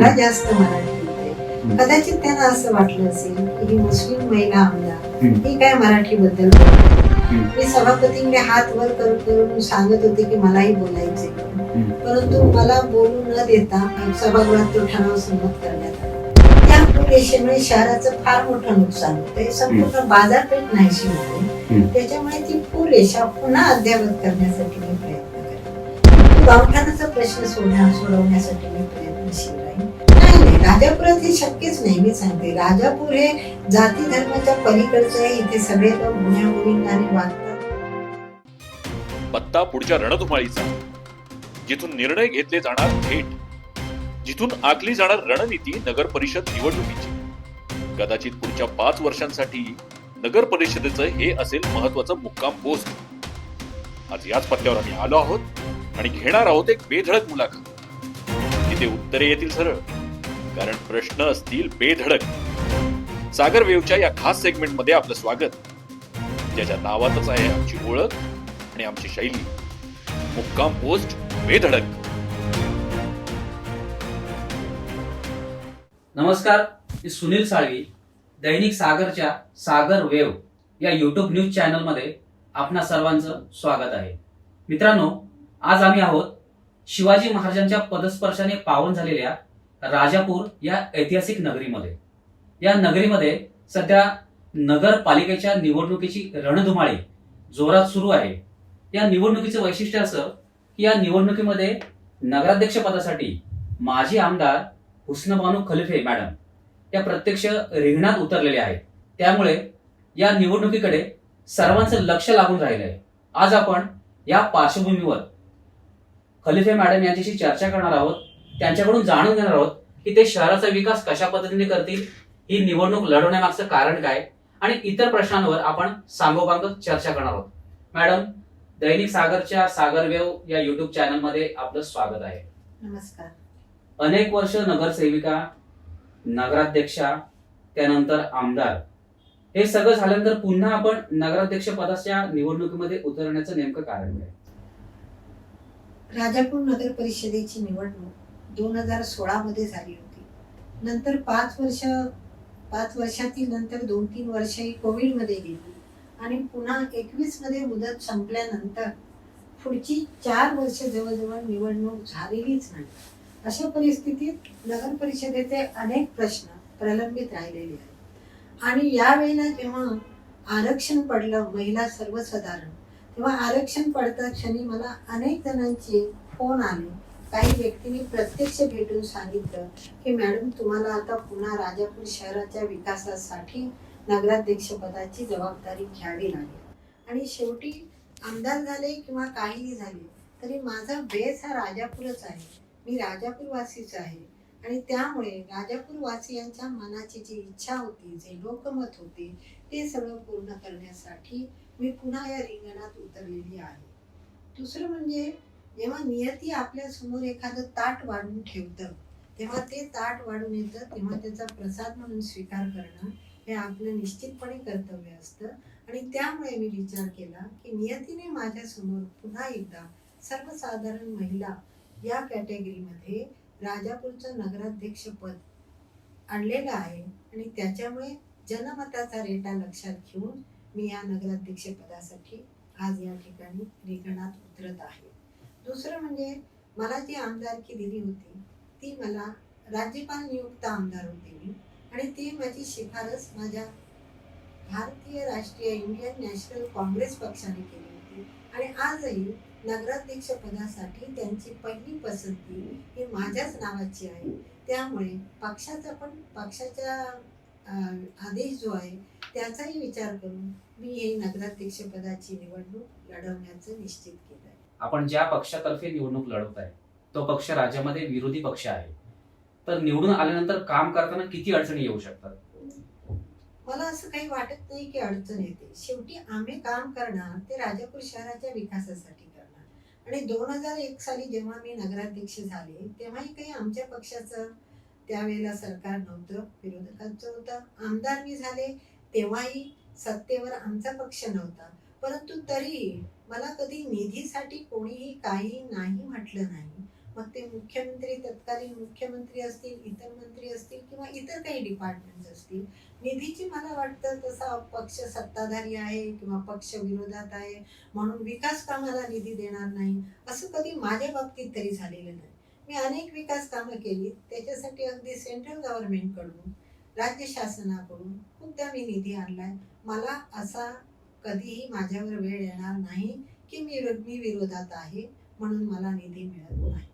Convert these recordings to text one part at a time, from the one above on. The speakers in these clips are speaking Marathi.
मला जास्त मराठी येते. कदाचित त्यांना असं वाटलं असेल की ही मुस्लिम महिला आमदार. ही काय मराठी बद्दल. मी सभापतींकडे हात वर करून करून सांगत होते की मलाही बोलायचे परंतु मला बोलू न देता सभागृहात तो ठराव संमत करण्यात आला. त्या पुरेशेमुळे शहराचं फार मोठं नुकसान होतं. संपूर्ण बाजारपेठ नाहीशी. होते त्याच्यामुळे ती पुरेशा पुन्हा अद्यावत करण्यासाठी मी प्रयत्न करेन गावठाणाचा प्रश्न सोडण्या सोडवण्यासाठी मी प्रयत्नशील राजापुरात हे शक्यच नाही मी सांगते. राजापूर हे जाती धर्माच्या पलीकडचं आहे. इथे सगळे लोक गुन्ह्या गोविंदाने वागतात. पत्ता पुढच्या रणधुमाळीचा. जिथून निर्णय घेतले जाणार थेट. जिथून आखली जाणार रणनीती नगर परिषद निवडणुकीची. कदाचित पुढच्या पाच वर्षांसाठी नगर परिषदेचं हे असेल महत्वाचं मुक्काम पोस्ट. आज याच पत्त्यावर आम्ही आलो आहोत आणि घेणार आहोत एक बेधडक मुलाखत. तिथे उत्तरे येतील सरळ. कारण प्रश्न असतील बेधडक. सागर वेवच्या या खास सेगमेंटमध्ये आपलं स्वागत. ज्याच्या नावातच आहे आमची ओळख आणि आमची शैली. मुक्काम पोस्ट बेधडक. नमस्कार मी सुनील साळवी दैनिक सागरच्या सागर वेव या युट्यूब न्यूज चॅनलमध्ये आपणा सर्वांचं स्वागत आहे. मित्रांनो आज आम्ही आहोत शिवाजी महाराजांच्या पदस्पर्शाने पावन झालेल्या राजापूर या ऐतिहासिक नगरीमध्ये. या नगरीमध्ये सध्या नगरपालिकेच्या निवडणुकीची रणधुमाळी जोरात सुरू आहे. या निवडणुकीचं वैशिष्ट्य असं की या निवडणुकीमध्ये नगराध्यक्ष पदासाठी माजी आमदार हुस्नबानू खलिफे मॅडम या प्रत्यक्ष रिंगणात उतरलेले आहेत. त्यामुळे या निवडणुकीकडे सर्वांचं लक्ष लागून राहिलं आहे आज आपण या पार्श्वभूमीवर खलिफे मॅडम यांच्याशी चर्चा करणार आहोत. त्यांच्याकडून जाणून घेणार आहोत की ते शहराचा विकास कशा पद्धतीने करतील ही निवडणूक लढवण्यामागचं कारण काय आणि इतर प्रश्नांवर आपण सांगोपांग चर्चा करणार आहोत. मॅडम दैनिक सागरच्या सागर वेव या युट्यूब चॅनलमध्ये आपलं स्वागत आहे. नमस्कार. अनेक वर्ष नगरसेविका नगराध्यक्षा त्यानंतर आमदार हे सगळं झाल्यानंतर पुन्हा आपण नगराध्यक्ष पदाच्या निवडणुकीमध्ये उतरण्याचं नेमकं कारण काय? राजापूर नगर परिषदेची निवडणूक दोन हजार सोळामध्ये झाली होती. नंतर पाच वर्ष पाच वर्षातील नंतर दोन तीन वर्ष ही कोविडमध्ये गेली. आणि पुन्हा एकवीसमध्ये मुदत संपल्यानंतर पुढची चार वर्ष जवळजवळ निवडणूक झालेलीच नाही. अशा परिस्थितीत नगर परिषदेचे अनेक प्रश्न प्रलंबित राहिलेले आहेत. आणि यावेळेला जेव्हा आरक्षण पडलं महिला सर्वसाधारण तेव्हा आरक्षण पडता क्षणी मला अनेक जणांचे फोन आले. काही व्यक्तींनी प्रत्यक्ष भेटून सांगितलं की मॅडम तुम्हाला आता पुन्हा राजापूर शहराच्या विकासासाठी नगराध्यक्ष पदाची जबाबदारी घ्यावी लागेल. आणि शेवटी आमदार झाले किंवा काहीही झाले तरी माझा बेस हा राजापूरच आहे. मी राजापूरवासीच आहे. आणि त्यामुळे राजापूरवासियांच्या मनाची जी इच्छा होती जे लोकमत होते ते सगळं पूर्ण करण्यासाठी मी पुन्हा या रिंगणात उतरलेली आहे. दुसरं म्हणजे जेव्हा नियती आपल्यासमोर एखादं ताट वाढून ठेवतं. तेव्हा ते ताट वाढून येतं तेव्हा त्याचा प्रसाद म्हणून स्वीकार करणं हे आपलं निश्चितपणे कर्तव्य असतं. आणि त्यामुळे मी विचार केला की नियतीने माझ्यासमोर पुन्हा एकदा सर्वसाधारण महिला या कॅटेगरीमध्ये राजापूरचं नगराध्यक्ष पद आणलेलं आहे आणि त्याच्यामुळे जनमताचा रेटा लक्षात घेऊन मी या नगराध्यक्ष पदासाठी आज या ठिकाणी रिंगणात उतरत आहे. दुसरं म्हणजे मला जी आमदारकी दिली होती ती मला राज्यपाल नियुक्त आमदार होते मी. आणि ती माझी शिफारस माझ्या भारतीय राष्ट्रीय इंडियन नॅशनल काँग्रेस पक्षाने केली होती. आणि आजही नगराध्यक्ष पदासाठी त्यांची पहिली पसंती ही माझ्याच नावाची आहे. त्यामुळे पक्षाचा पण पक्षाच्या आदेश जो आहे त्याचाही विचार करून मी हे नगराध्यक्ष पदाची निवडणूक लढवण्याचं निश्चित केलं. आपण ज्या पक्षातर्फे निवडणूक लढवत आहे तो पक्ष राज्यामध्ये विरोधी पक्ष आहे. तर निवडून आल्यानंतर काम करताना किती अडचणी येऊ शकतात? मला असं काही वाटत नाही की अडचण येते. शेवटी आम्ही काम करणार ते राजापूर शहराच्या विकासासाठी करणार. आणि दोन हजार एक साली जेव्हा मी नगराध्यक्ष झाले तेव्हाही काही आमच्या पक्षाचं त्यावेळेला सरकार नव्हतं विरोधकांचं होतं. आमदार मी झाले तेव्हाही सत्तेवर आमचा पक्ष नव्हता. परंतु तरी मला कधी निधीसाठी कोणीही काही नाही म्हटलं नाही. मग ते मुख्यमंत्री तत्कालीन मुख्यमंत्री असतील इतर मंत्री असतील किंवा इतर काही डिपार्टमेंट असतील निधीची मला वाटतं तसा पक्ष सत्ताधारी आहे किंवा पक्ष विरोधात आहे म्हणून विकास कामाला निधी देणार नाही असं कधी माझ्या बाबतीत तरी झालेलं नाही. मी अनेक विकास कामं केली त्याच्यासाठी अगदी सेंट्रल गव्हर्नमेंटकडून राज्य शासनाकडून खूपदा मी निधी आणलाय. मला असा कधीही माझ्यावर वेळ येणार नाही की मी मी विरोधात आहे म्हणून मला निधी मिळत नाही.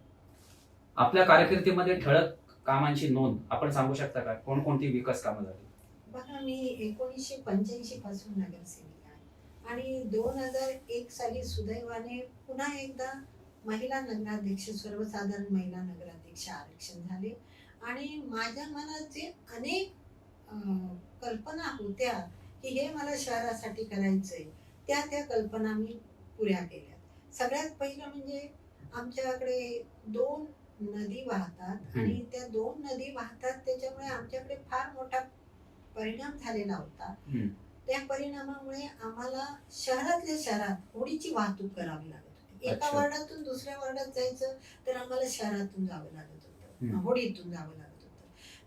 आपल्या कारकिर्दीमध्ये ठळक कामांची नोंद आपण सांगू शकता का? कोणकोणती विकास कामं झाली? बघा मी एकोणीसशे पंच्याऐंशी पासून नगरसेविका आहे. आणि दोन हजार एक साली सुदैवाने पुन्हा एकदा महिला नगराध्यक्ष सर्वसाधारण महिला नगराध्यक्ष आरक्षण झाले. आणि माझ्या मनात जे अनेक कल्पना होत्या की हे मला शहरासाठी करायचंय त्या त्या कल्पना मी पुऱ्या केल्या सगळ्यात पहिलं म्हणजे आमच्याकडे दोन नदी वाहतात आणि त्या दोन नदी वाहतात त्याच्यामुळे आमच्याकडे फार मोठा परिणाम झालेला होता. त्या परिणामामुळे आम्हाला शहरातल्या शहरात होडीची वाहतूक करावी लागत होती एका. वार्डातून दुसऱ्या वार्डात जायचं तर आम्हाला शहरातून जावं लागत होतं. होडीतून जावं लागत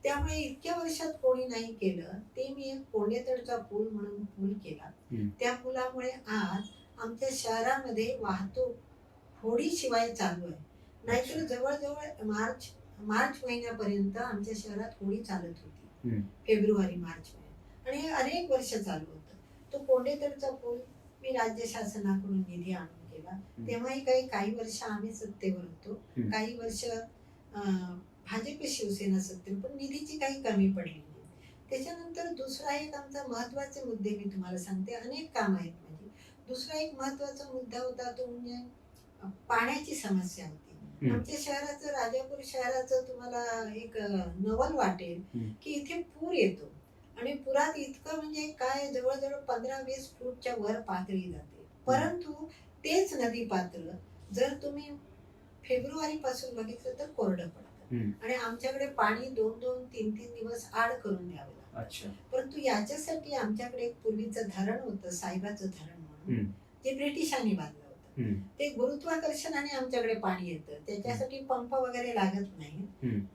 त्यामुळे इतक्या वर्षात कोणी नाही केलं. ते मी एक कोंडेतडचा पूल म्हणून पूल केला. त्या पुलामुळे आज आमच्या शहरामध्ये वाहतूक होडीशिवाय चालू आहे. नाहीतर. जवळजवळ मार्च मार्च महिन्यापर्यंत आमच्या शहरात होडी चालत होती. फेब्रुवारी मार्च महिन्यात. आणि हे अनेक वर्ष चालू होतं. तो कोंडेतडचा पूल मी राज्य शासनाकडून निधी आणून केला. तेव्हाही काही काही वर्ष आम्ही सत्तेवर होतो. काही वर्ष अं, भाजप शिवसेना सत्तेवर पण निधीची काही कमी पडली नाही त्याच्यानंतर दुसरा एक आमचा महत्त्वाचे मुद्दे मी तुम्हाला सांगते अनेक काम आहेत माझी दुसरा एक महत्त्वाचा मुद्दा होता तो म्हणजे पाण्याची समस्या होती. आमच्या शहराचं राजापूर शहराचं तुम्हाला एक नवल वाटेल. की इथे पूर येतो आणि पुरात इतकं म्हणजे काय जवळजवळ पंधरा वीस फूटच्या वर पातळी जाते परंतु तेच नदी पात्र जर तुम्ही फेब्रुवारी पासून बघितलं तर कोरडं पडतं. आणि आमच्याकडे पाणी दोन दोन तीन तीन दिवस आड करून द्यावं लागतं परंतु याच्यासाठी आमच्याकडे एक पूर्वीचं धरण होतं साहेबाचं धरण म्हणून. जे ब्रिटिशांनी बांधलं होतं. ते गुरुत्वाकर्षणाने आमच्याकडे पाणी येतं त्याच्यासाठी पंप वगैरे लागत नाही.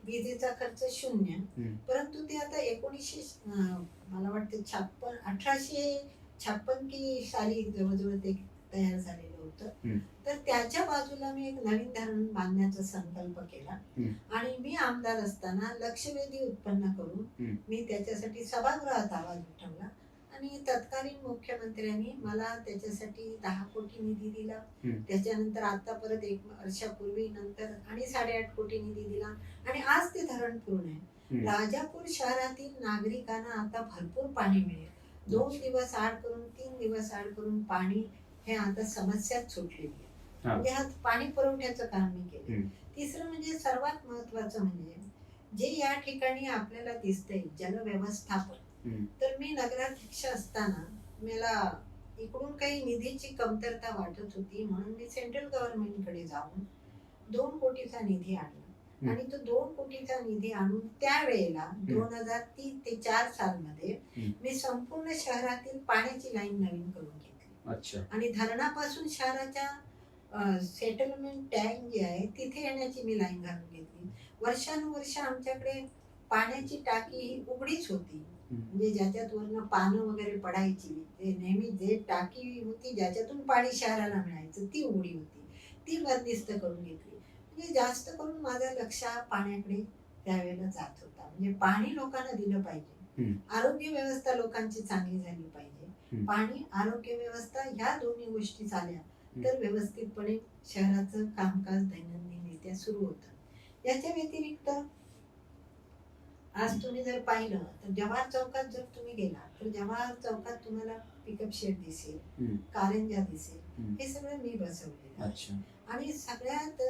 विजेचा खर्च शून्य. परंतु ते आता एकोणीसशे मला वाटतं छप्पन अठराशे छप्पन की साली जवळजवळ ते तयार झालेलं होतं. तर त्याच्या बाजूला मी एक नवीन धरण बांधण्याचा संकल्प केला. आणि मी आमदार असताना लक्षवेधी उत्पन्न करून. मी त्याच्यासाठी सभागृहात आवाज उठवला आणि तत्कालीन मुख्यमंत्र्यांनी मला त्याच्यासाठी दहा कोटी निधी दिला. त्याच्यानंतर आता परत एक वर्षापूर्वी नंतर आणि साडेआठ कोटी निधी दिला आणि आज ते धरण पूर्ण आहे. राजापूर शहरातील नागरिकांना आता भरपूर पाणी मिळेल दोन दिवस आड करून तीन दिवस आड करून पाणी हे आता समस्याच सुटलेली आहे हा. म्हणजे हा पाणी पुरवठ्याचं काम मी केलं. तिसरं म्हणजे सर्वात महत्वाचं म्हणजे जे या ठिकाणी आपल्याला दिसतंय जल व्यवस्थापन. तर मी नगराध्यक्ष असताना मला इकडून काही निधीची कमतरता वाटत होती म्हणून मी सेंट्रल गव्हर्नमेंटकडे जाऊन दोन कोटीचा निधी आणला. आणि तो दोन कोटीचा निधी आणून त्यावेळेला दोन हजार तीन ते चार सालमध्ये. मी संपूर्ण शहरातील पाण्याची लाईन नवीन करून घेतली अच्छा. आणि धरणापासून शहराच्या सेटलमेंट टँक जे आहे तिथे येण्याची मी लाईन घालून घेतली. वर्षानुवर्ष आमच्याकडे पाण्याची टाकी ही उघडीच होती. म्हणजे ज्याच्यात वरनं पानं वगैरे पडायची. ते नेहमी जे टाकी होती ज्याच्यातून पाणी शहराला मिळायचं ती उघडी होती. ती बंदिस्त करून घेतली. म्हणजे जास्त करून माझं लक्ष पाण्याकडे त्यावेळेला जात होता. म्हणजे पाणी लोकांना दिलं पाहिजे. आरोग्य व्यवस्था लोकांची चांगली झाली पाहिजे. पाणी आरोग्य व्यवस्था ह्या दोन्ही गोष्टी झाल्या तर व्यवस्थितपणे शहराचं कामकाज दैनंदिनरित्या सुरू होतं याच्या व्यतिरिक्त आज तुम्ही जर पाहिलं तर जवाहर चौकात जर तुम्ही गेला तर जवाहर चौकात तुम्हाला पिकअप शेड दिसेल. कारंजा दिसेल. हे सगळं मी बसवलेलं. अच्छा आणि सगळ्यात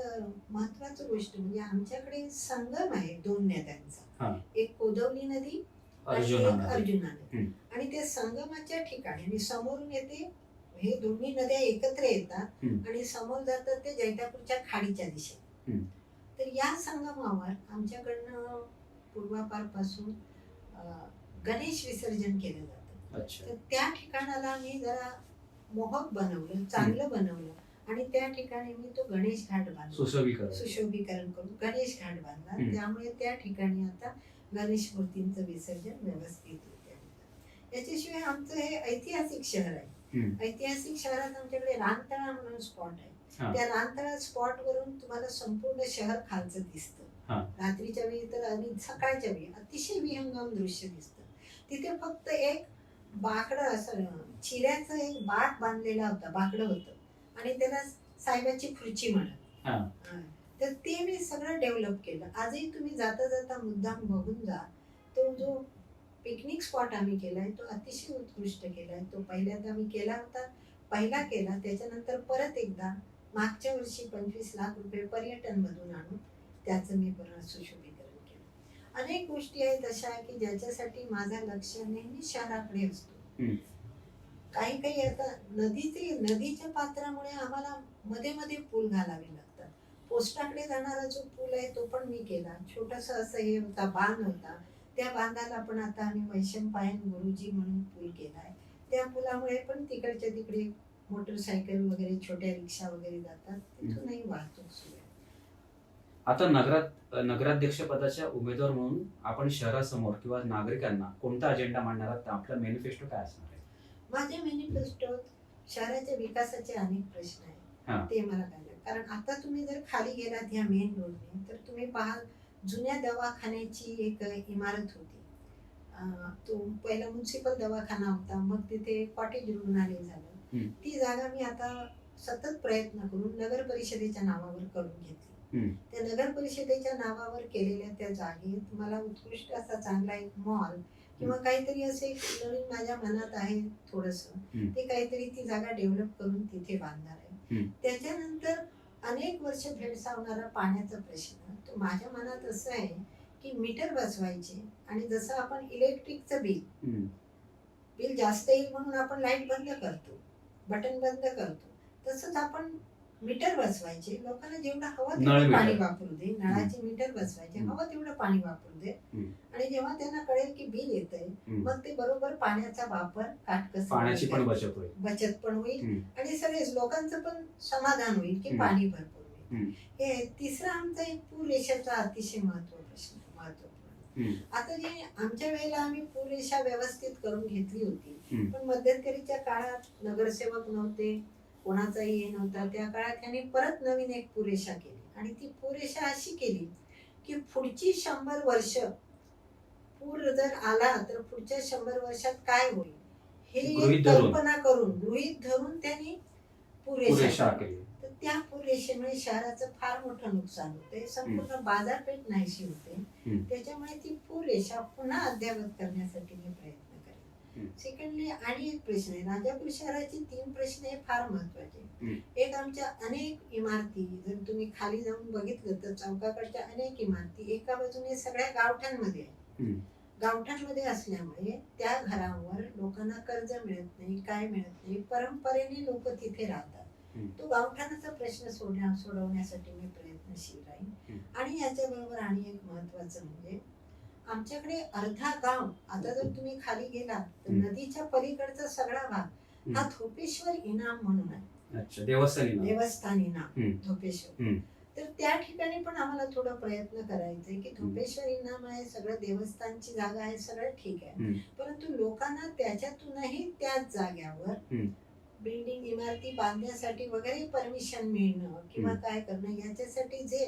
महत्वाची गोष्ट म्हणजे आमच्याकडे संगम आहे दोन. नद्यांचा एक कोदवली नदी आणि अर्जुना एक नदी. अर्जुना नदी हम्म. आणि ते संगमाच्या ठिकाणी आणि समोरून येते हे दोन्ही नद्या एकत्र येतात हम्म. आणि समोर जातात ते जैतापूरच्या खाडीच्या दिशेने हम्म. तर या संगमावर आमच्याकडनं पूर्वापारपासून अं, गणेश विसर्जन केलं जातं अच्छा तर त्या ठिकाणाला मी जरा मोहक बनवलं चांगलं बनवलं आणि त्या ठिकाणी मी तो गणेश घाट बांधला सुशोभीकरण सुशोभीकरण करून गणेश घाट बांधला हम्म. त्यामुळे त्या ठिकाणी आता गणेश मूर्तींचं विसर्जन व्यवस्थित होते याच्याशिवाय आमचं हे ऐतिहासिक शहर आहे. ऐतिहासिक शहरात आमच्याकडे रानतळा म्हणून स्पॉट आहे. त्या रानतळा स्पॉट वरून तुम्हाला संपूर्ण शहर खालचं दिसतं हा. रात्रीच्या वेळी तर आणि सकाळच्या वेळी अतिशय विहंगम दृश्य दिसतं तिथे फक्त एक बाकडं असं चिऱ्याचं एक बाट बांधलेला होता बाकडं होतं आणि त्याला साहेबाची खुर्ची म्हणत. तर ते मी सगळं डेव्हलप केलं. आजही तुम्ही जाता जाता मुद्दाम बघून जा. तो जो पिकनिक स्पॉट आम्ही केलाय तो अतिशय उत्कृष्ट केलाय. तो पहिल्यांदा मी केला होता पहिला केला त्याच्यानंतर परत एकदा मागच्या वर्षी पंचवीस लाख रुपये पर्यटन मधून आणून त्याचं मी परत सुशोभीकरण केलं. अनेक गोष्टी आहेत अशा की ज्याच्यासाठी माझं लक्ष नेहमी शहराकडे असतो. काही काही आता नदीचे नदीच्या पात्रामुळे आम्हाला मध्ये मध्ये पूल घालावे लागतात. पोस्टाकडे जाणारा जो पूल आहे तो पण मी केला. छोटस असं हे होता बांध होता. त्या बांधाला पण आता आम्ही वैशंपायन गुरुजी म्हणून पूल केलाय. त्या पुलामुळे पण तिकडच्या तिकडे मोटरसायकल वगैरे छोट्या रिक्षा वगैरे जातात. तिथूनही वाहतूक सुरू आहे. आता नगरात नगराध्यक्ष पदाच्या उमेदवार म्हणून आपण शहरासमोर किंवा नागरिकांना कोणता अजेंडा मांडणार आहात? आपला मॅनिफेस्टो काय असणार आहे? माझ्या मॅनिफेस्टोत शहराच्या विकासाचे अनेक प्रश्न. आहेत. ते मला कारण आता तुम्ही जर खाली गेलात ह्या मेन रोडने तर तुम्ही पाहाल जुन्या दवाखान्याची एक इमारत होती तो पहिला म्युन्सिपल दवाखाना होता मग तिथे कॉटेज रुग्णालय झालं. ती जागा मी आता सतत प्रयत्न करून नगर परिषदेच्या नावावर करून घेतली. त्या नगर परिषदेच्या नावावर केलेल्या त्या जागेत मला उत्कृष्ट असा चांगला एक मॉल किंवा काहीतरी असे नवीन माझ्या मनात आहे थोडस. ते काहीतरी ती जागा डेव्हलप करून तिथे बांधणार आहे. त्याच्यानंतर अनेक वर्ष भेडसावणारा पाण्याचा प्रश्न तो माझ्या मनात असं आहे की मीटर बसवायचे आणि जसं आपण इलेक्ट्रिकचं बिल. बिल जास्त येईल म्हणून आपण लाइट बंद करतो बटन बंद करतो तसंच आपण मीटर बसवायचे लोकांना जेवढं हवं नळ तेवढं पाणी मीटर. वापरू दे नळाचे मीटर बसवायचे हम्म. हवं तेवढं पाणी वापरू दे हम्म. आणि जेव्हा त्यांना कळेल की बिल येतंय हम्म. मग ते बरोबर पाण्याचा वापर पाण्याची पण बचत होईल बचत पण होईल हम्म. आणि सगळेच लोकांचं पण समाधान होईल की हम्म. पाणी भरपूर हम्म. होईल हे तिसरा आमचा एक पूर रेषाचा अतिशय महत्त्व प्रश्न महत्त्वपूर्ण हम्म. आता जे आमच्या वेळेला आम्ही पूर रेषा व्यवस्थित करून घेतली होती हम्म. पण मध्यंतरीच्या काळात नगरसेवक नव्हते कोणाचाही हे नव्हता त्या काळात त्यांनी परत नवीन एक पुरेशा केली आणि ती पुरेशा अशी केली की पुढची शंभर वर्ष पूर जर आला तर पुढच्या शंभर वर्षात काय होईल हे. कल्पना करून गृहीत धरून त्यांनी पुरेशा केली. तर त्या पुरेशेमुळे शहराचं फार मोठं नुकसान होते संपूर्ण बाजारपेठ नाहीशी होते. त्याच्यामुळे ती पुरेशा पुन्हा अद्यावत करण्यासाठी प्रयत्न. सेकंडली आणि एक प्रश्न आहे राजापूर शहराचे तीन प्रश्न हे फार महत्त्वाचे. एक आमच्या अनेक इमारती जर तुम्ही खाली जाऊन बघितलं तर चौकाकडच्या अनेक इमारती एका बाजूने सगळ्या गावठांमध्ये आहेत. गावठांमध्ये असल्यामुळे त्या घरांवर लोकांना कर्ज मिळत नाही काय मिळत नाही परंपरेने लोक तिथे राहतात. तो गावठाणाचा प्रश्न सोडण्या सोडवण्यासाठी मी प्रयत्नशील राहीन. आणि याच्याबरोबर आणि एक महत्वाचं म्हणजे आमच्याकडे अर्धा गाव आता जर तुम्ही खाली गेलात तर. नदीच्या पलीकडचा सगळा भाग हा थोपेश्वर इनाम म्हणून आहे अच्छा देवस्थानी इनाम हम्म. तर त्या ठिकाणी पण आम्हाला थोडं प्रयत्न करायचंय की धोपेश्वर इनाम आहे सगळं देवस्थानची जागा आहे सगळं ठीक आहे. परंतु लोकांना त्याच्यातूनही त्याच जाग्यावर. बिल्डिंग इमारती बांधण्यासाठी वगैरे परमिशन मिळणं किंवा. काय करणं याच्यासाठी जे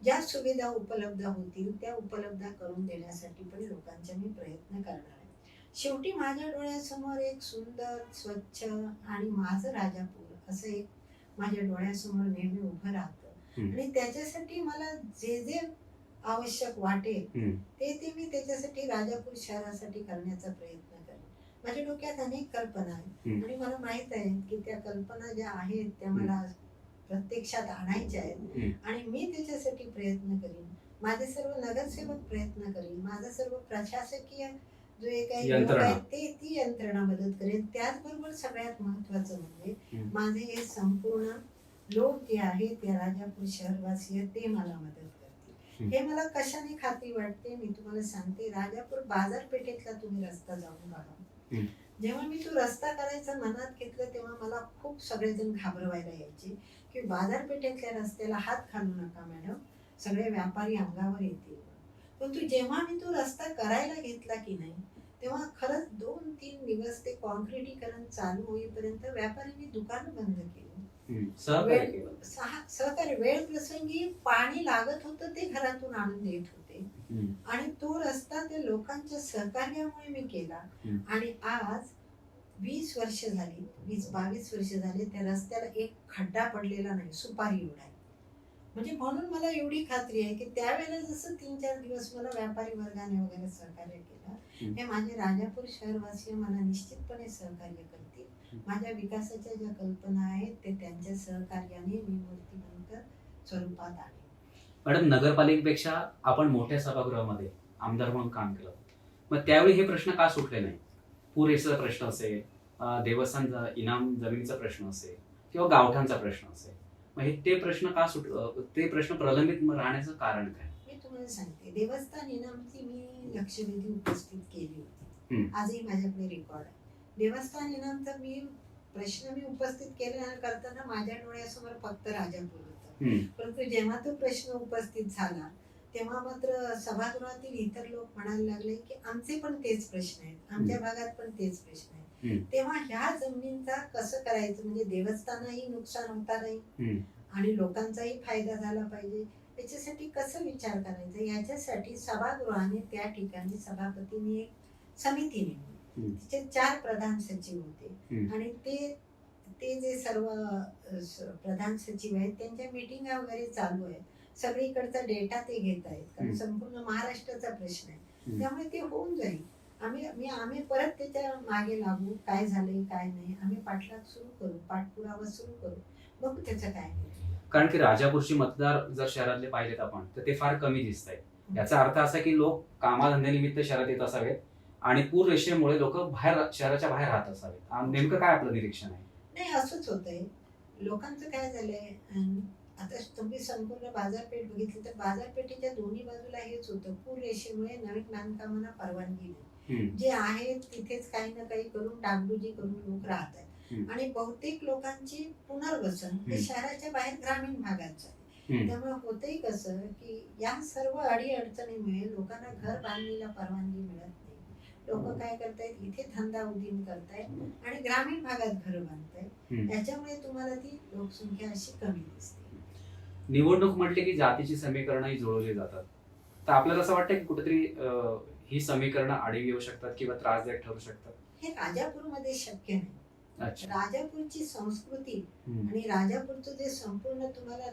ज्या सुविधा उपलब्ध होतील त्या उपलब्ध करून देण्यासाठी पण लोकांचे मी प्रयत्न करणार आहे शेवटी माझ्या डोळ्यासमोर एक सुंदर स्वच्छ आणि माझं राजापूर असं एक माझ्या डोळ्यासमोर नेहमी उभं राहतं. आणि त्याच्यासाठी मला जे जे आवश्यक वाटेल. ते ते मी त्याच्यासाठी राजापूर शहरासाठी करण्याचा प्रयत्न करेन माझ्या डोक्यात अनेक कल्पना आहेत. आणि मला माहीत आहे की त्या कल्पना ज्या आहेत त्या मला प्रत्यक्षात आणायच्या आहेत. आणि मी त्याच्यासाठी प्रयत्न करीन माझे सर्व नगरसेवक प्रयत्न करीन माझा सर्व प्रशासकीय जे काही लोक यंत्रणा. आहेत ते ती यंत्रणा मदत करेल त्याचबरोबर सगळ्यात महत्वाचं म्हणजे. माझे हे संपूर्ण लोक जे आहेत ते राजापूर शहरवासी आहेत ते मला मदत करतील. हे मला कशाने खात्री वाटते मी तुम्हाला सांगते राजापूर बाजारपेठेतला तुम्ही रस्ता जाऊन बघा. जेव्हा मी तो रस्ता करायचा मनात घेतलं तेव्हा मला खूप सगळेजण घाबरवायला यायचे की बाजारपेठेतल्या रस्त्याला हात घालू नका मॅडम सगळे व्यापारी अंगावर येतील परंतु जेव्हा मी तो रस्ता करायला घेतला की नाही तेव्हा खरंच दोन तीन दिवस ते कॉन्क्रिटीकरण चालू होईपर्यंत व्यापाऱ्यांनी दुकानं बंद केली हम्म. सहकार्य वेळ- केलं. सहा सहकार्य वेळ प्रसंगी पाणी लागत होतं ते घरातून आणून देत होते हम्म. आणि तो रस्ता त्या लोकांच्या सहकार्यामुळे मी केला. आणि आज वीस वर्ष झाली वीस बावीस वर्ष झाले त्या रस्त्याला एक खड्डा पडलेला नाही सुपारी एवढा म्हणजे म्हणून मला एवढी खात्री आहे की त्यावेळेला जसं तीन चार दिवस मला व्यापारी वर्गाने वगैरे सहकार्य केलं. हे माझे राजापूर शहरवासी मला निश्चितपणे सहकार्य करतील. माझ्या विकासाच्या ज्या कल्पना आहेत ते त्यांच्या सहकार्याने मी मूर्तिमंत स्वरूपात आणेन मॅडम नगरपालिकेपेक्षा आपण मोठ्या सभागृहामध्ये आमदार म्हणून काम केलं. मग त्यावेळी हे प्रश्न का सुटले नाही? पुरेसा प्रश्न असेल देवस्थान इनाम जमिनीचा प्रश्न असेल किंवा गावठांचा प्रश्न असेल. मग हे ते प्रश्न का सुट ते प्रश्न प्रलंबित राहण्याचं कारण काय? मी तुम्हाला सांगते. देवस्थान इनामची मी लक्षवेधी उपस्थित केली होती. आजही माझ्याकडे रेकॉर्ड आहे. देवस्थान इनामचा मी प्रश्न मी उपस्थित केला करताना माझ्या डोळ्यासमोर फक्त राजापूर. परंतु जेव्हा तो प्रश्न उपस्थित झाला तेव्हा मात्र सभागृहातील इतर लोक म्हणायला लागले की आमचे पण तेच प्रश्न आहेत आमच्या भागात पण तेच प्रश्न आहेत. तेव्हा ह्या जमिनींचा कसं करायचं म्हणजे देवस्थानाही नुकसान होता नाही. आणि लोकांचाही फायदा झाला पाहिजे याच्यासाठी कसं विचार करायचा याच्यासाठी सभागृहाने त्या ठिकाणी सभापतींनी एक समिती नेमली. तिचे चार प्रधान सचिव होते. आणि ते ते जे सर्व प्रधान सचिव आहेत त्यांच्या मिटिंगा वगैरे चालू आहेत. सगळीकडचा डेटा ते घेत आहेत. कारण. संपूर्ण महाराष्ट्राचा प्रश्न आहे. त्यामुळे ते होऊन जाईल. आम्ही मी आम्ही परत त्याच्यामागे लागू. काय झालंय काय नाही. आम्ही पाठलाग सुरू करू. पाठपुरावा सुरू करू. बघू त्याचं काय. कारण की राजापूरची मतदार जर शहरातले पाहिलेत आपण तर ते फार कमी दिसत आहेत याचा अर्थ असा की लोक कामाधंद्यानिमित्त शहरात येत असावेत आणि पूर रेषेमुळे लोक बाहेर शहराच्या बाहेर राहत असावेत. नेमकं काय आपलं निरीक्षण आहे? नाही असंच होतंय लोकांचं काय झालंय आता तुम्ही संपूर्ण बाजारपेठ बघितली तर बाजारपेठेच्या दोन्ही बाजूला हेच होतं पूर रेषेमुळे नवीन बांधकामांना परवानगी नाही. जे आहेत तिथेच काही ना काही करून डागडुजी करून लोक राहत आहेत हम्म. आणि बहुतेक लोकांची पुनर्वसन हे. शहराच्या बाहेर ग्रामीण भागात झाले हम्म. त्यामुळे होतही कसं की या सर्व अडी अडचणीमुळे लोकांना घर बांधणीला परवानगी मिळत लोक काय करतायत? इथे धंदा उदीम करतायत आणि ग्रामीण भागात घर बांधतायत. याच्यामुळे तुम्हाला ती लोकसंख्या अशी कमी दिसते. निवडणूक म्हटले की जातीची समीकरणंही जुळवली जातात. तर आपल्याला असं वाटतं की कुठेतरी ही समीकरणं आडवी येऊ शकतात किंवा त्रासदायक ठरू शकतात? हे राजापूरमध्ये शक्य नाही. अच्छा. राजापूरची संस्कृती. आणि राजापूरचं जे संपूर्ण तुम्हाला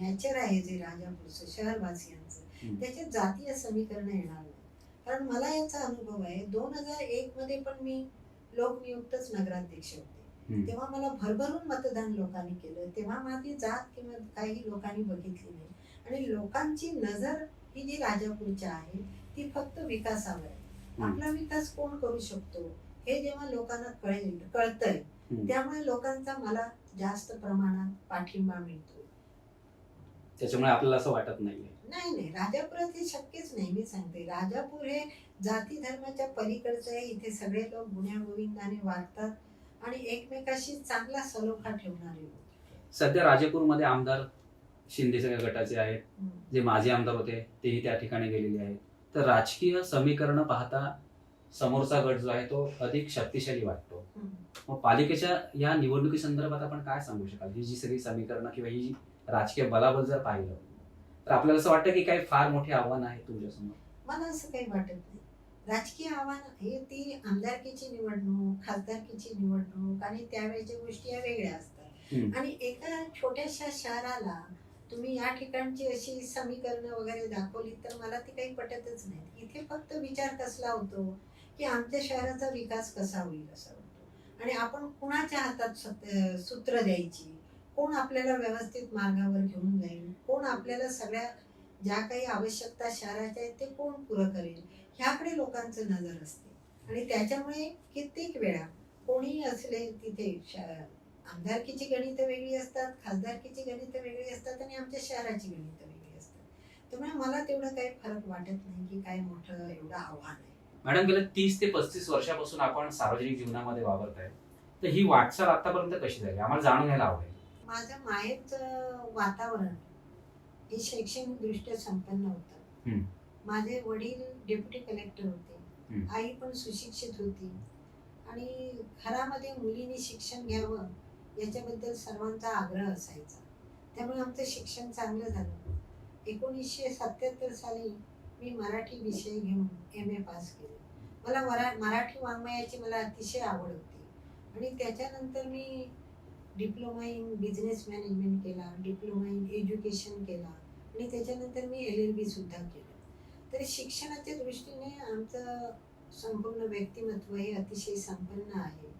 नॅचर आहे जे राजापूरचं शहरवासियांचं. त्याच्यात जातीय समीकरण येणार कारण मला याचा अनुभव आहे. दोन हजार एक मध्ये पण मी लोकनियुक्तच नगराध्यक्ष होते. तेव्हा मला भरभरून मतदान लोकांनी केलं. तेव्हा माझी जात किंवा काही लोकांनी बघितली नाही. आणि लोकांची नजर ही जी राजापूरची आहे ती फक्त विकासावर आहे. आपला विकास कोण करू शकतो? हे जेव्हा लोकांना कळेल कळतंय. त्यामुळे लोकांचा मला जास्त प्रमाणात पाठिंबा मिळतो त्याच्यामुळे आपल्याला असं वाटत नाहीये. नाही नाही. राजापुरात हे शक्यच नाही मी सांगते. राजापूर हे जाती धर्माच्या पलीकडचं आहे. इथे सगळे लोक गुण्या गोविंदाने वागतात आणि एकमेकाशी चांगला सलोखा ठेवणारे सध्या राजापूरमध्ये आमदार शिंदे गटाचे आहेत. जे माजी आमदार होते तेही त्या ठिकाणी गेलेले आहेत. तर राजकीय समीकरण पाहता समोरचा गट जो आहे तो अधिक शक्तिशाली वाटतो. मग पालिकेच्या या निवडणुकी संदर्भात आपण काय सांगू शकाल? ही जी सगळी समीकरणं किंवा ही राजकीय बलाबल जर पाहिलं तर आपल्याला असं वाटतं की काही फार मोठे आव्हान आहे तुमच्यासमोर? मला असं काही वाटत नाही. राजकीय आव्हान हे ती आमदारकीची निवडणूक खासदारकीची निवडणूक आणि त्यावेळेच्या गोष्टी या वेगळ्या असतात. आणि एका छोट्याशा शहराला तुम्ही या ठिकाणची अशी समीकरणं वगैरे दाखवली तर मला ती काही पटतच नाही. इथे फक्त विचार कसला होतो की आमच्या शहराचा विकास कसा होईल असा होतो. आणि आपण कुणाच्या हातात सत- सूत्र द्यायची? कोण आपल्याला व्यवस्थित मार्गावर घेऊन जाईल? कोण आपल्याला सगळ्या ज्या काही आवश्यकता शहराच्या आहेत ते कोण पुरं करेल? ह्याकडे लोकांचं नजर असते. आणि त्याच्यामुळे कित्येक वेळा कोणीही असले तिथे श- आमदारकीची गणितं वेगळी असतात खासदारकीची गणितं वेगळी असतात आणि आमच्या शहराची गणितं वेगळी असतात. त्यामुळे मला तेवढं काही फरक वाटत नाही की काय मोठं एवढं आव्हान आहे. मॅडम गेल्या तीस ते पस्तीस वर्षापासून आपण सार्वजनिक जीवनामध्ये वावरताय तर ही वाटचाल आतापर्यंत कशी झाली? आम्हाला जाणून घ्यायला आवडेल. माझं माहेरचं वातावरण हे शैक्षणिक दृष्ट्या संपन्न होतं. माझे वडील डेप्युटी कलेक्टर होते. आई पण सुशिक्षित होती. आणि घरामध्ये मुलींनी शिक्षण घ्यावं याच्याबद्दल सर्वांचा आग्रह असायचा. त्यामुळे आमचं शिक्षण चांगलं झालं. एकोणीसशे सत्याहत्तर साली मी मराठी विषय घेऊन एम ए पास केले. मला मरा मराठी वाङ्मयाची मला अतिशय आवड होती. आणि त्याच्यानंतर मी डिप्लोमा इन बिझनेस मॅनेजमेंट केला डिप्लोमा इन एज्युकेशन केला आणि त्याच्यानंतर मी एल एल बीसुद्धा केलं. तर शिक्षणाच्या दृष्टीने आमचं संपूर्ण व्यक्तिमत्व हे अतिशय संपन्न आहे.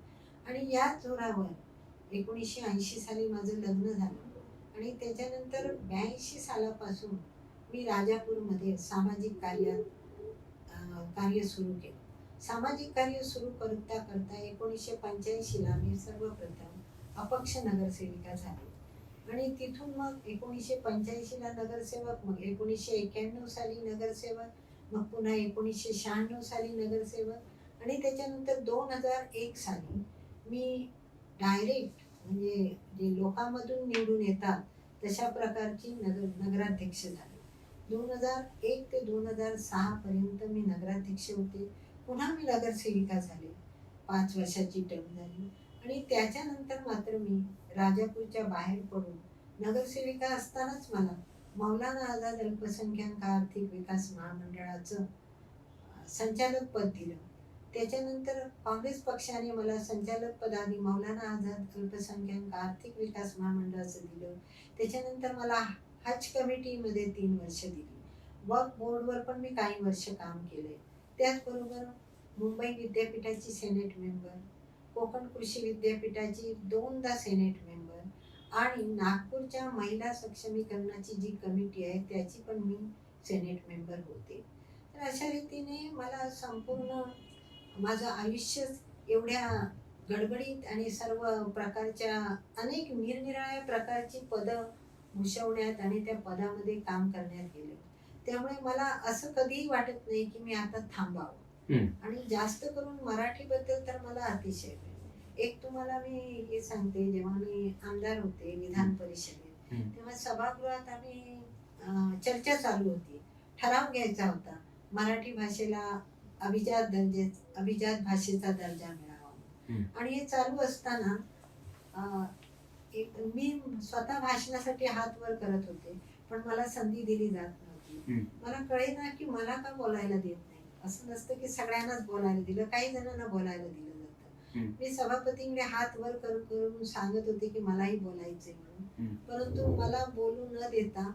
आणि या जोरावर एकोणीसशे ऐंशी साली माझं लग्न झालं आणि त्याच्यानंतर ब्याऐंशी सालापासून मी राजापूरमध्ये सामाजिक कार्यात कार्य सुरू केलं. सामाजिक कार्य सुरू करता करता एकोणीसशे पंच्याऐंशीला मी सर्वप्रथम अपक्ष नगरसेविका झाली. आणि तिथून मग एकोणीसशे पंच्याऐंशीला नगरसेवक मग एकोणीसशे एक्क्याण्णव साली नगरसेवक मग पुन्हा एकोणीसशे शहाण्णव साली नगरसेवक आणि त्याच्यानंतर दोन हजार एक साली मी डायरेक्ट म्हणजे जे लोकांमधून निवडून येतात तशा प्रकारची नगर नगराध्यक्ष झाले. दोन हजार एक ते दोन हजार सहापर्यंत मी नगराध्यक्ष होते. पुन्हा मी नगरसेविका झाले. पाच वर्षाची टर्म झाली. आणि त्याच्यानंतर मात्र मी राजापूरच्या बाहेर पडून नगरसेविका असतानाच मला मौलाना आझाद अल्पसंख्याक आर्थिक विकास महामंडळाचं संचालक पद दिलं. त्याच्यानंतर काँग्रेस पक्षाने मला संचालक पद मौलाना आझाद अल्पसंख्याक आर्थिक विकास महामंडळाचं दिलं. त्याच्यानंतर मला हज कमिटीमध्ये तीन वर्ष दिली. वक बोर्डवर पण मी काही वर्ष काम केले त्याचबरोबर मुंबई विद्यापीठाची सेनेट मेंबर कोकण कृषी विद्यापीठाची दोनदा सेनेट मेंबर आणि नागपूरच्या महिला सक्षमीकरणाची जी कमिटी आहे त्याची पण मी सेनेट मेंबर होते. तर अशा रीतीने मला संपूर्ण माझं आयुष्य एवढ्या गडबडीत आणि सर्व प्रकारच्या अनेक निरनिराळ्या प्रकारची पदं भूषवण्यात आणि त्या पदामध्ये काम करण्यात गेले. त्यामुळे मला असं कधीही वाटत नाही की मी आता थांबावं. आणि जास्त करून मराठीबद्दल तर मला अतिशय. एक तुम्हाला मी हे सांगते जेव्हा मी आमदार होते विधान परिषदेत. तेव्हा सभागृहात आम्ही चर्चा चालू होती ठराव घ्यायचा होता मराठी भाषेला अभिजात दर्जे अभिजात भाषेचा दर्जा मिळावा. आणि हे चालू असताना एक मी स्वतः भाषणासाठी हात वर करत होते पण मला संधी दिली जात नव्हती. मला कळेना की मला का बोलायला देत असं नसतं की सगळ्यांनाच बोलायला दिलं काही जणांना बोलायला दिलं जातं हम्म. मी सभापतींकडे हात वर करून करून सांगत होते की मलाही बोलायचंय म्हणून. परंतु मला बोलू न देता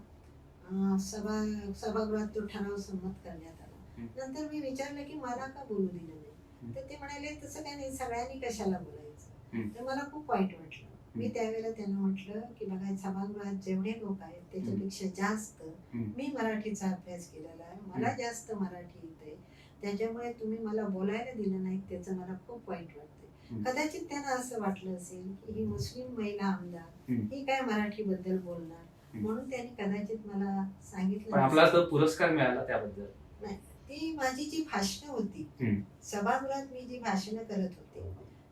सभा सभागृहात तो ठराव संमत करण्यात आला. नंतर मी विचारलं की मला का बोलू दिलं नाही. तर ते म्हणाले तसं काही नाही सगळ्यांनी कशाला बोलायचं. तर मला खूप वाईट वाटलं मी. त्यावेळेला त्यांना म्हटलं की बघा सभागृहात जेवढे लोक आहेत त्याच्यापेक्षा जास्त. मी मराठीचा अभ्यास केलेला आहे मला जास्त मराठी येते त्याच्यामुळे तुम्ही मला बोलायला दिलं नाही त्याचं मला खूप वाईट हम्म. कदाचित त्यांना असं वाटलं असेल की ही मुस्लिम महिला आमदार. ही काय मराठी बद्दल बोलणार. म्हणून त्यांनी कदाचित मला पण सांगितलं आपला पुरस्कार मिळाला त्याबद्दल ती माझी जी भाषणं होती. सभागृहात मी जी भाषणं करत होते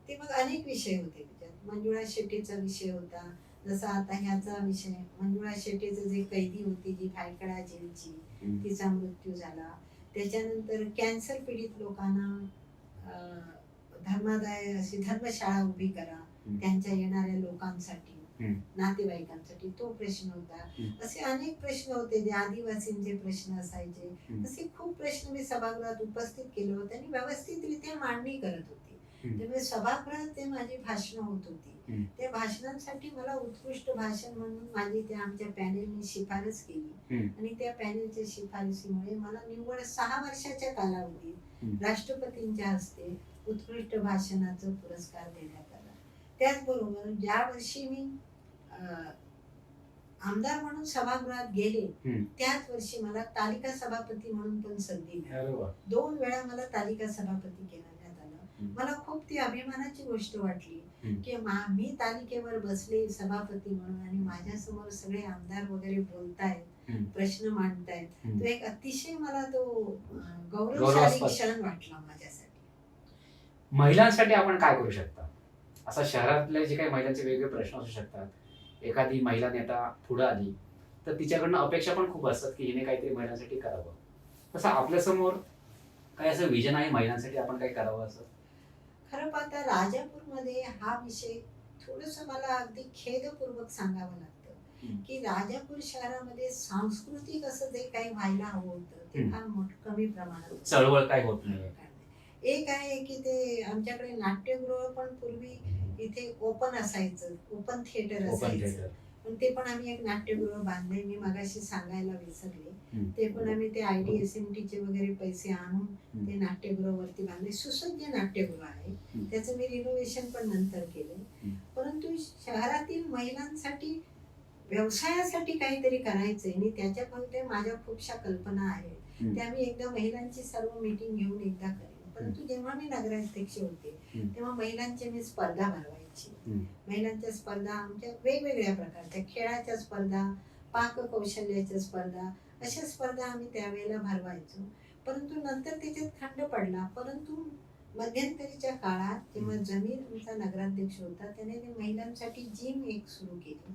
ते मग अनेक विषय होते त्याच्यात मंजुळा शेट्टीचा विषय होता जसा आता ह्याचा विषय मंजुळा शेट्टीचं जे कैदी होती जी भायखळा जेलची. तिचा मृत्यू झाला त्याच्यानंतर कॅन्सर पीडित लोकांना धर्मादाय अशी धर्मशाळा उभी करा. त्यांच्या येणाऱ्या लोकांसाठी. नातेवाईकांसाठी तो प्रश्न होता. असे अनेक प्रश्न होते जे आदिवासींचे प्रश्न असायचे. असे खूप प्रश्न मी सभागृहात उपस्थित केले होते आणि व्यवस्थितरित्या मांडणी करत होती. त्यामुळे सभागृहात ते माझी भाषणं होत होती. त्या भाषणांसाठी मला उत्कृष्ट भाषण म्हणून माझी त्या आमच्या पॅनेलने शिफारस केली. आणि त्या पॅनेलच्या शिफारसीमुळे मला निव्वळ सहा वर्षाच्या कालावधीत. राष्ट्रपतींच्या हस्ते उत्कृष्ट भाषणाचा पुरस्कार देण्यात आला त्याचबरोबर ज्या वर्षी मी आमदार म्हणून सभागृहात गेले. त्याच वर्षी मला तालिका सभापती म्हणून पण संधी मिळाली. दोन वेळा मला तालिका सभापती हम्म. मला खूप ती अभिमानाची गोष्ट वाटली. की मा- मी तालिकेवर बसले सभापती म्हणून आणि माझ्यासमोर सगळे आमदार वगैरे बोलतायत. प्रश्न मांडतायत. तो एक अतिशय मला तो गौरवशाली. क्षण वाटला माझ्यासाठी महिलांसाठी आपण काय करू शकता असा शहरातले जे काही महिलांचे वेगवेगळे प्रश्न असू शकतात एखादी महिला नेता पुढे आली तर तिच्याकडनं अपेक्षा पण खूप असतात की हिने काहीतरी महिलांसाठी करावं तसं आपल्यासमोर काय असं विजन आहे महिलांसाठी आपण काय करावं असं खरं पाहता राजापूरमध्ये हा विषय थोडस मला अगदी खेदपूर्वक सांगावं लागतं. की राजापूर शहरामध्ये सांस्कृतिक असं जे काही व्हायला हवं होतं ते. फार मोठ कमी प्रमाणात होतं. चळवळ काय होत नाही एक आहे की ते आमच्याकडे नाट्यगृह पण पूर्वी इथे ओपन असायचं ओपन थिएटर असायचं पण ते पण आम्ही एक नाट्यगृह बांधले मी मागाशी सांगायला विसरले. ते पण आम्ही ते आय डी एस एम टीचे वगैरे पैसे आणून. ते नाट्यगृह वरती बांधले सुसज्ज नाट्यगृह आहे. त्याचं मी रिनोव्हेशन पण नंतर केलं. परंतु शहरातील महिलांसाठी व्यवसायासाठी काहीतरी करायचंय आणि त्याच्या फक्त माझ्या खूपशा कल्पना आहेत. त्या मी एकदा महिलांची सर्व मीटिंग घेऊन एकदा करेन परंतु जेव्हा मी नगराध्यक्ष होते. तेव्हा महिलांची मी स्पर्धा भरवायची. महिलांच्या स्पर्धा आमच्या वेगवेगळ्या प्रकारच्या खेळाच्या स्पर्धा पाककौशल्याच्या स्पर्धा अशा स्पर्धा आम्ही त्यावेळेला भरवायचो परंतु नंतर त्याच्यात खंड पडला परंतु मध्यंतरीच्या काळात जेव्हा जमीन आमचा नगराध्यक्ष होता त्याने महिलांसाठी जिम एक सुरू केली.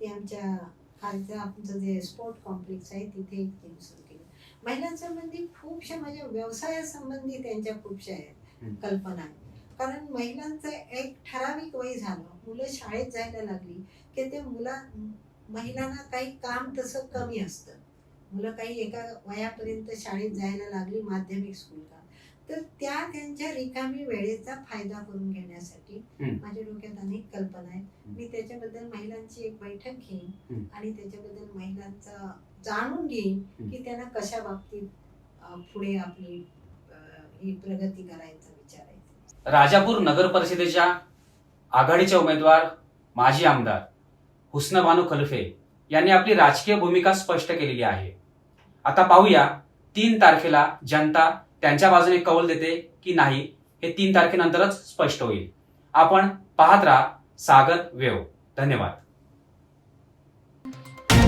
ते आमच्या खालचं आमचं जे स्पोर्ट कॉम्प्लेक्स आहे तिथे एक जिम सुरू महिलांसंबंधी खूपशा माझ्या व्यवसायासंबंधी त्यांच्या खूपशा आहेत. कल्पना आहेत. कारण महिलांचं एक ठराविक वय झालं मुलं शाळेत जायला लागली की ते मुला महिलांना काही काम तसं कमी असतं. मुलं काही एका वयापर्यंत शाळेत जायला लागली माध्यमिक स्कूल का तर त्या त्यांच्या रिकामी वेळेचा फायदा करून घेण्यासाठी. माझ्या डोक्यात अनेक कल्पना आहेत. मी त्याच्याबद्दल महिलांची एक बैठक घेईन. आणि त्याच्याबद्दल महिलांचा जाणून घेईन. की त्यांना कशा बाबतीत पुढे आपली ही प्रगती करायचा विचार आहे राजापूर नगर परिषदेच्या आघाडीचे उमेदवार माजी आमदार हुस्नबानू खलफे यांनी आपली राजकीय भूमिका स्पष्ट केलेली आहे आता पाहूया तीन तारखेला जनता त्यांच्या बाजूने कौल देते की नाही हे तीन तारखेनंतरच स्पष्ट होईल. आपण पाहत राहा सागर वेव. धन्यवाद.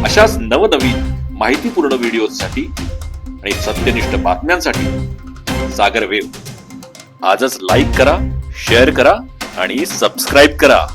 अशाच नवनवीन माहितीपूर्ण व्हिडिओसाठी आणि सत्यनिष्ठ बातम्यांसाठी सागर वेव. आजच लाईक करा शेअर करा आणि सबस्क्राईब करा.